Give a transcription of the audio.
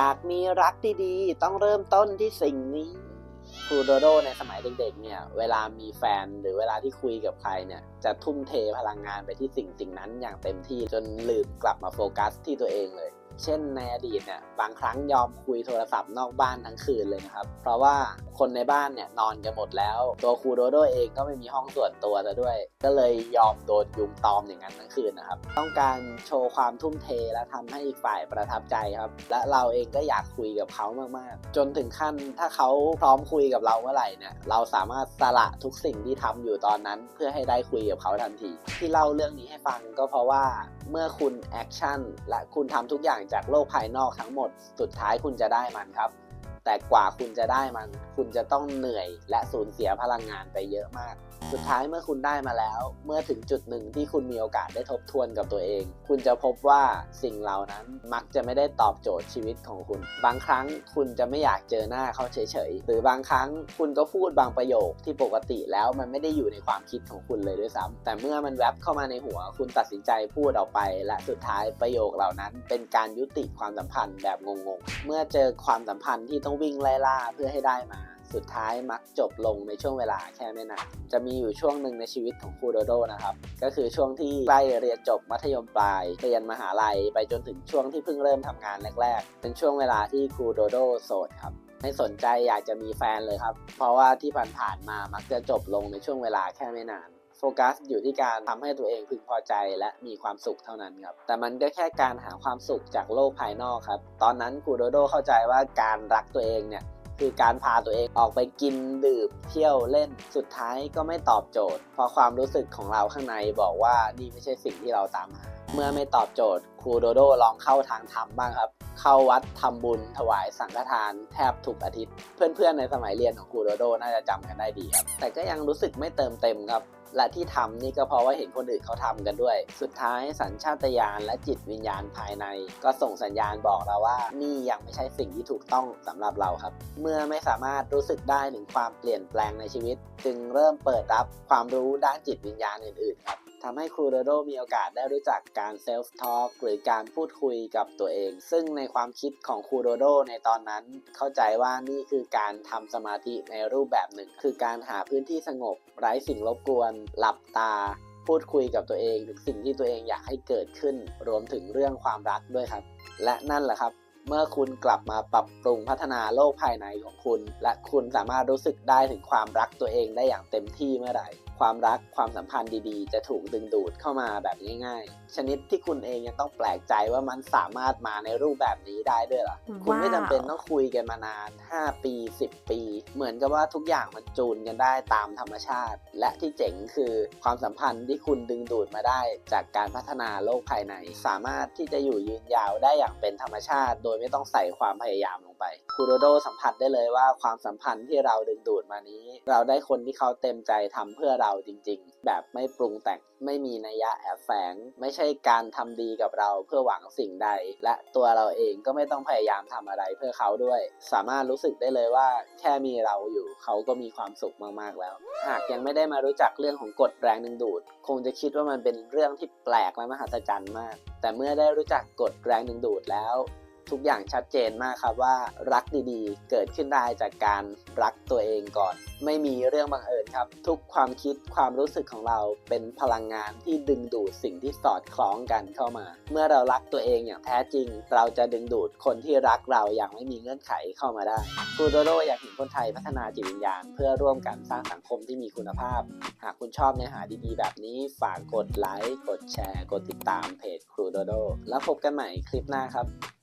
อยากมีรักดีๆ ต้องเริ่มต้นที่สิ่งนี้ครูโดโดในสมัยเด็กๆ เนี่ย เวลามีแฟนหรือเวลาที่คุยกับใครเนี่ย จะทุ่มเทพลังงานไปที่สิ่งสิ่งนั้นอย่างเต็มที่จนลืมกลับมาโฟกัสที่ตัวเองเลย เช่นในอดีตเนี่ยบางครั้งยอมคุยโทรศัพท์นอกบ้านทั้งคืนเลยนะครับ เพราะว่าคนในบ้านเนี่ยนอนกันหมดแล้ว ตัวครูโดโดเองก็ไม่มีห้องส่วนตัวซะด้วย ก็เลยยอมโดนยุงตอมอย่างนั้นทั้งคืนนะครับ ต้องการโชว์ความทุ่มเทและทำให้อีกฝ่ายประทับใจครับ และเราเองก็อยากคุยกับเขามากๆ จนถึงขั้นถ้าเขาพร้อมคุยกับเราเมื่อไหร่เนี่ยเราสามารถสละทุกสิ่งที่ทำอยู่ตอนนั้น เพื่อให้ได้คุยกับเขาทันที ที่เล่าเรื่องนี้ให้ฟังก็เพราะว่า เมื่อคุณแอคชั่นและคุณทำทุกอย่างจากโลกภายนอกทั้งหมด สุดท้ายคุณจะได้มันครับ แต่กว่าคุณจะได้มัน คุณจะต้องเหนื่อยและสูญเสียพลังงานไปเยอะมาก สุดท้ายเมื่อคุณได้มาแล้ว เมื่อถึงจุดหนึ่งที่คุณมีโอกาสได้ทบทวนกับตัวเอง คุณจะพบว่าสิ่งเหล่านั้นมักจะไม่ได้ตอบโจทย์ชีวิตของคุณ บางครั้งคุณจะไม่อยากเจอหน้าเขาเฉยๆ หรือบางครั้งคุณก็พูดบางประโยคที่ปกติแล้วมันไม่ได้อยู่ในความคิดของคุณเลยด้วยซ้ำแต่เมื่อมันแวบเข้ามาในหัวคุณตัดสินใจพูดออกไป และสุดท้ายประโยคเหล่านั้น เป็นการยุติความสัมพันธ์แบบงงๆ เมื่อเจอความสัมพันธ์ที่ต้องวิ่งไล่ล่าเพื่อให้ได้มา สุดท้ายมักจบลงในช่วงเวลาแค่ไม่นานจะมีอยู่ช่วงหนึ่งในชีวิตของครูโดโดนะครับ ก็คือช่วงที่ใกล้เรียนจบมัธยมปลายเรียนมหาลัย ไปจนถึงช่วงที่เพิ่งเริ่มทำงานแรกๆ เป็นช่วงเวลาที่ครูโดโดโสดครับไม่สนใจอยากจะมีแฟนเลยครับ เพราะว่าที่ผ่านๆมามักจะจบลงในช่วงเวลาแค่ไม่นานโฟกัสอยู่ที่การทำให้ตัวเองพึงพอใจและมีความสุขเท่านั้นครับ แต่มันก็แค่การหาความสุขจากโลกภายนอกครับ ตอนนั้นคูโดโดเข้าใจว่าการรักตัวเองเนี่ย คือการพาตัวเองออกไปกินดื่มเที่ยวเล่นสุดท้ายก็ไม่ตอบโจทย์ เพราะความรู้สึกของเราข้างในบอกว่านี่ไม่ใช่สิ่งที่เราตามหา เมื่อไม่ตอบโจทย์ครูโดโดลองเข้าทางธรรมบ้างครับ เข้าวัดทำบุญถวายสังฆทานแทบทุกอาทิตย์ เพื่อนๆในสมัยเรียนของครูโดโดน่าจะจำกันได้ดีครับแต่ก็ยังรู้สึกไม่เติมเต็มครับ และที่ทำนี่ก็เพราะว่าเห็นคนอื่นเขาทำกันด้วย สุดท้ายสัญชาตญาณและจิตวิญญาณภายใน ก็ส่งสัญญาณบอกเราว่า นี่ยังไม่ใช่สิ่งที่ถูกต้องสำหรับเราครับ เมื่อไม่สามารถรู้สึกได้ถึงความเปลี่ยนแปลงในชีวิต จึงเริ่มเปิดรับความรู้ด้านจิตวิญญาณอื่นๆครับ ทำให้ครูโดโดมีโอกาสได้รู้จักการเซลฟ์ทอล์กหรือการพูดคุยกับตัวเอง ซึ่งในความคิดของครูโดโดในตอนนั้น เข้าใจว่านี่คือการทำสมาธิในรูปแบบหนึ่ง คือการหาพื้นที่สงบ ไร้สิ่งรบกวน หลับตา พูดคุยกับตัวเองถึงสิ่งที่ตัวเองอยากให้เกิดขึ้น รวมถึงเรื่องความรักด้วยครับ และนั่นแหละครับ เมื่อคุณกลับมาปรับปรุงพัฒนาโลกภายในของคุณ และคุณสามารถรู้สึกได้ถึงความรักตัวเองได้อย่างเต็มที่เมื่อไหร่ ความรักความสัมพันธ์ดีๆ จะถูกดึงดูดเข้ามาแบบง่าย ๆ ชนิดที่คุณเองยังต้องแปลกใจว่ามันสามารถมาในรูปแบบนี้ได้ด้วยเหรอคุณไม่จำเป็นต้องคุยกันมานาน 5 ปี 10 ปี เหมือนกับว่าทุกอย่างมันจูนกันได้ตามธรรมชาติ และที่เจ๋งคือความสัมพันธ์ที่คุณดึงดูดมาได้ จากการพัฒนาโลกภายใน สามารถที่จะอยู่ยืนยาวได้อย่างเป็นธรรมชาติ โดยไม่ต้องใส่ความพยายามลงไปคูโดโดสัมผัสได้เลยว่าความสัมพันธ์ที่เราดึงดูดมานี้ เราได้คนที่เขาเต็มใจทำเพื่อเราจริง ๆ แบบไม่ปรุงแต่งไม่มีนัยยะแอบแฝง ไม่ใช่การทำดีกับเราเพื่อหวังสิ่งใด และตัวเราเองก็ไม่ต้องพยายามทำอะไรเพื่อเขาด้วย สามารถรู้สึกได้เลยว่าแค่มีเราอยู่เขาก็มีความสุขมากๆแล้ว หากยังไม่ได้มารู้จักเรื่องของกฎแรงดึงดูด คงจะคิดว่ามันเป็นเรื่องที่แปลกและมหัศจรรย์มาก แต่เมื่อได้รู้จักกฎแรงดึงดูดแล้ว ทุกอย่างชัดเจนมากครับว่ารักดีๆ เกิดขึ้นได้จากการรักตัวเองก่อน ไม่มีเรื่องบังเอิญครับ ทุกความคิดความรู้สึกของเราเป็นพลังงานที่ดึงดูดสิ่งที่สอดคล้องกันเข้ามา เมื่อเรารักตัวเองอย่างแท้จริง เราจะดึงดูดคนที่รักเราอย่างไม่มีเงื่อนไขเข้ามาได้ครูโดโดอยากเห็นคนไทยพัฒนาจิตวิญญาณ เพื่อร่วมกันสร้างสังคมที่มีคุณภาพ หากคุณชอบเนื้อหาดีๆ แบบนี้ฝากกดไลค์กดแชร์ กดติดตามเพจครูโดโดแล้วพบกันใหม่คลิปหน้าครับ